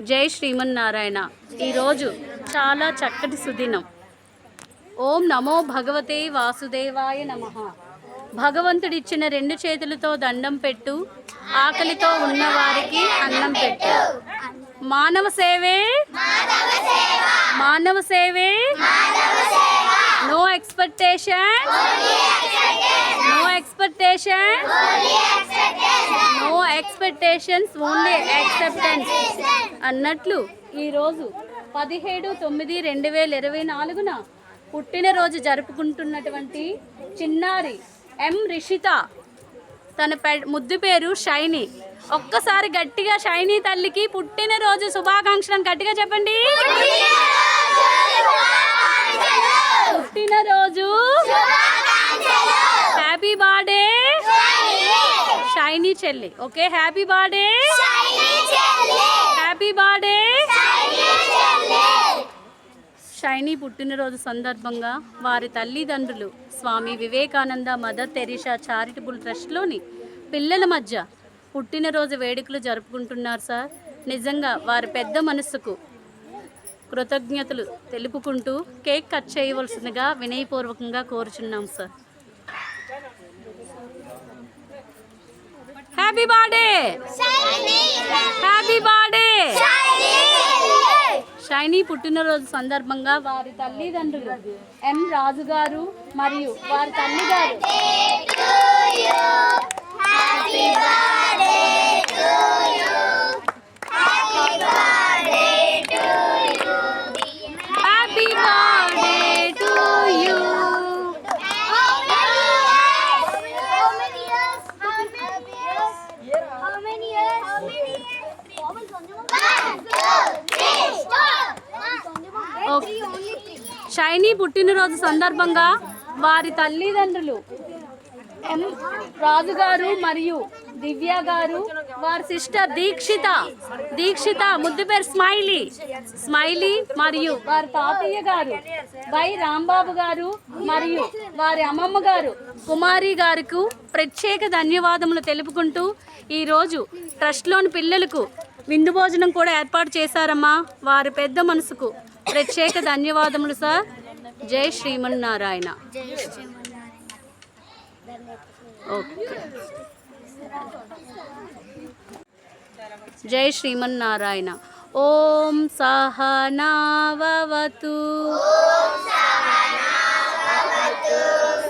జై శ్రీమన్నారాయణ. ఈరోజు చాలా చక్కటి సుదినం. ఓం నమో భగవతే వాసుదేవాయ నమ. భగవంతుడిచ్చిన రెండు చేతులతో దండం పెట్టు ఆకలితో ఉన్నవారికి అన్నం పెట్టు. మానవ సేవే మానవ సేవే. No expectation no expectation no expectations only acceptance అన్నట్లు ఈరోజు పదిహేడు తొమ్మిది రెండు వేల ఇరవై నాలుగున పుట్టినరోజు జరుపుకుంటున్నటువంటి చిన్నారి ఎం రిషిత. తన పె ముద్దు పేరు షైనీ. ఒక్కసారి గట్టిగా షైనీ తల్లికి పుట్టినరోజు శుభాకాంక్షలను గట్టిగా చెప్పండి. పుట్టినరోజు. హ్యాపీ బర్త్డే షైనీ చెల్లి okay happy birthday happy birthday Shiny పుట్టినరోజు సందర్భంగా వారి తల్లిదండ్రులు Swami Vivekananda mother Teresa charitable ట్రస్ట్లోని పిల్లల మధ్య పుట్టినరోజు వేడుకలు జరుపుకుంటున్నారు సార్. నిజంగా వారి పెద్ద మనస్సుకు కృతజ్ఞతలు తెలుపుకుంటూ కేక్ కట్ చేయవలసిందిగా వినయపూర్వకంగా కోరుచున్నాం sir. Happy birthday happy birthday Shiny పుట్టినరోజు సందర్భంగా వారి తల్లిదండ్రులు ఎం రాజు గారు మరియు వారి తల్లిగారు happy birthday to you Shiny పుట్టినరోజు సందర్భంగా వారి తల్లిదండ్రులు ఎం రాజు గారు మరియు దివ్య గారు వారి సిస్టర్ దీక్షిత దీక్షిత ముద్దు పేరు స్మైలీ స్మైలీ మరియు వారి తాతయ్య గారు వై రాంబాబు గారు మరియు వారి అమ్మమ్మ గారు కుమారి గారికి ప్రత్యేక ధన్యవాదములు తెలుపుకుంటూ ఈరోజు ట్రస్ట్లోని పిల్లలకు విందు భోజనం కూడా ఏర్పాటు చేశారమ్మా. వారి పెద్ద మనసుకు ప్రత్యేక ధన్యవాదములు సార్. జై శ్రీమన్నారాయణ. ఓకే. జై శ్రీమన్నారాయణ. ఓం సహనావతు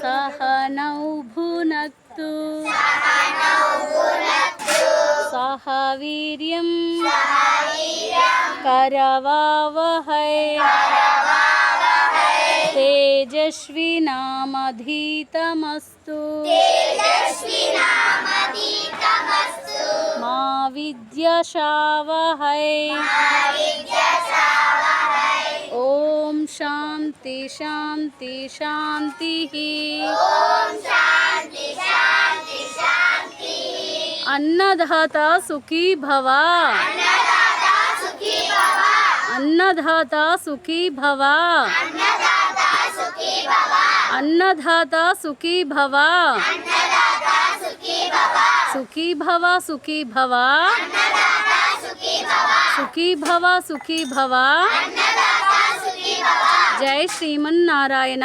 సహనౌ భునక్తు సహ వీర్యం तेजस्विनामधीतमस्तु। तेजस्विनामधीतमस्तु। मा विद्यशावहै ॐ शान्ति शान्ति शान्तिः। अन्नदाता सुखी भवा। अन्नधाता सुखी भव। अन्नदाता सुखी भव। सुखी भव। सुखी भव सुखी भव। सुखी भव। जय श्रीमन्नारायण।